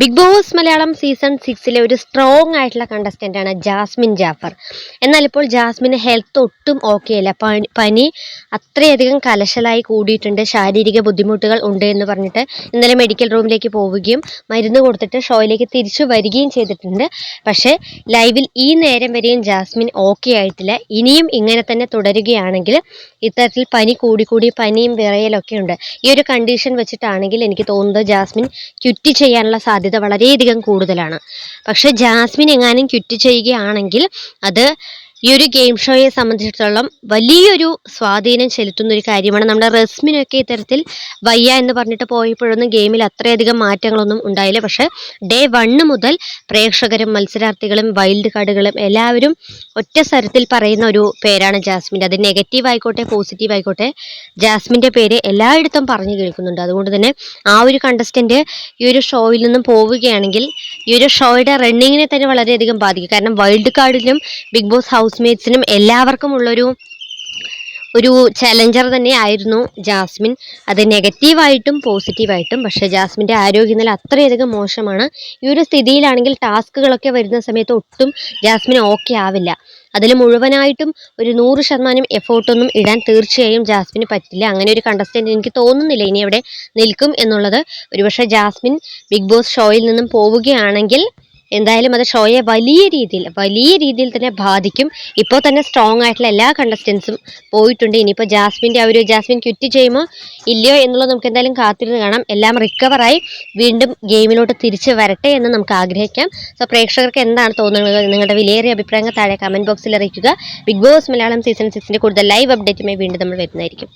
Big Boss Malayalam season സിക്സിലെ ഒരു strong ആയിട്ടുള്ള contestant ആണ് ജാസ്മിൻ ജാഫർ. എന്നാൽ ഇപ്പോൾ ജാസ്മിന് ഹെൽത്ത് ഒട്ടും ഓക്കെ അല്ല. പനി അത്രയധികം കലശലായി കൂടിയിട്ടുണ്ട്. ശാരീരിക ബുദ്ധിമുട്ടുകൾ ഉണ്ട് എന്ന് പറഞ്ഞിട്ട് ഇന്നലെ മെഡിക്കൽ റൂമിലേക്ക് പോവുകയും മരുന്ന് കൊടുത്തിട്ട് ഷോയിലേക്ക് തിരിച്ചു വരികയും ചെയ്തിട്ടുണ്ട്. പക്ഷേ ലൈവിൽ ഈ നേരം വരെയും ജാസ്മിൻ ഓക്കെ ആയിട്ടില്ല. ഇനിയും ഇങ്ങനെ തന്നെ തുടരുകയാണെങ്കിൽ ഇത്തരത്തിൽ പനി കൂടിക്കൂടി പനിയും വിറയലൊക്കെ ഉണ്ട്. ഈ ഒരു കണ്ടീഷൻ വെച്ചിട്ടാണെങ്കിൽ എനിക്ക് തോന്നുന്നത് ജാസ്മിൻ ക്വിറ്റ് ചെയ്യാനുള്ള സാധ്യത വളരെയധികം കൂടുതലാണ്. പക്ഷെ ജാസ്മിൻ എങ്ങാനും ക്വിറ്റ് ചെയ്യുകയാണെങ്കിൽ അത് ഈ ഒരു ഗെയിം ഷോയെ സംബന്ധിച്ചിടത്തോളം വലിയൊരു സ്വാധീനം ചെലുത്തുന്ന ഒരു കാര്യമാണ്. നമ്മുടെ റസ്മിനൊക്കെ ഇത്തരത്തിൽ വയ്യ എന്ന് പറഞ്ഞിട്ട് പോയപ്പോഴൊന്നും ഗെയിമിൽ അത്രയധികം മാറ്റങ്ങളൊന്നും ഉണ്ടായില്ല. പക്ഷെ ഡേ വണ്ണ് മുതൽ പ്രേക്ഷകരും മത്സരാർത്ഥികളും വൈൽഡ് കാർഡുകളും എല്ലാവരും ഒറ്റ സ്വരത്തിൽ പറയുന്ന ഒരു പേരാണ് ജാസ്മിന്റെ. അത് നെഗറ്റീവ് ആയിക്കോട്ടെ പോസിറ്റീവ് ആയിക്കോട്ടെ ജാസ്മിന്റെ പേര് എല്ലായിടത്തും പറഞ്ഞു കേൾക്കുന്നുണ്ട്. അതുകൊണ്ട് തന്നെ ആ ഒരു കണ്ടസ്റ്റന്റ് ഈ ഒരു ഷോയിൽ നിന്നും പോവുകയാണെങ്കിൽ ഈ ഒരു ഷോയുടെ റണ്ണിങ്ങിനെ തന്നെ വളരെയധികം ബാധിക്കും. കാരണം വൈൽഡ് കാർഡിലും ബിഗ് ബോസ് ഹൗസ് മേറ്റ്സിനും എല്ലാവർക്കും ഉള്ളൊരു ഒരു ചലഞ്ചർ തന്നെ ആയിരുന്നു ജാസ്മിൻ. അത് നെഗറ്റീവായിട്ടും പോസിറ്റീവായിട്ടും പക്ഷേ ജാസ്മിന്റെ ആരോഗ്യനില അത്രയധികം മോശമാണ്. ഈ ഒരു സ്ഥിതിയിലാണെങ്കിൽ ടാസ്കുകളൊക്കെ വരുന്ന സമയത്ത് ഒട്ടും ജാസ്മിൻ ഓക്കെ ആവില്ല. അതിൽ മുഴുവനായിട്ടും ഒരു നൂറ് ശതമാനം എഫേർട്ടൊന്നും ഇടാൻ തീർച്ചയായും ജാസ്മിന് പറ്റില്ല. അങ്ങനെ ഒരു കണ്ടസ്റ്റന്റ് എനിക്ക് തോന്നുന്നില്ല ഇനി അവിടെ നിൽക്കും എന്നുള്ളത്. ഒരുപക്ഷെ ജാസ്മിൻ ബിഗ് ബോസ് ഷോയിൽ നിന്നും പോവുകയാണെങ്കിൽ എന്തായാലും അത് ഷോയെ വലിയ രീതിയിൽ വലിയ രീതിയിൽ തന്നെ ബാധിക്കും. ഇപ്പോൾ തന്നെ സ്ട്രോങ് ആയിട്ടുള്ള എല്ലാ കണ്ടസ്റ്റൻസും പോയിട്ടുണ്ട്. ഇനിയിപ്പോൾ ജാസ്മിന്റെ ആ ഒരു ജാസ്മിൻ ക്വിറ്റ് ചെയ്യുമോ ഇല്ലയോ എന്നുള്ളത് നമുക്ക് എന്തായാലും കാത്തിരുന്ന് കാണാം. എല്ലാം റിക്കവറായി വീണ്ടും ഗെയിമിലോട്ട് തിരിച്ച് വരട്ടെ എന്ന് നമുക്ക് ആഗ്രഹിക്കാം. സോ പ്രേക്ഷകർക്ക് എന്താണ് തോന്നുന്നത്? നിങ്ങളുടെ വിലയേറിയ അഭിപ്രായങ്ങൾ താഴെ കമന്റ് ബോക്സിൽ അറിയിക്കുക. ബിഗ് ബോസ് മലയാളം സീസൺ സിക്സിന്റെ കൂടുതൽ ലൈവ് അപ്ഡേറ്റുമായി വീണ്ടും നമ്മൾ വരുന്നതായിരിക്കും.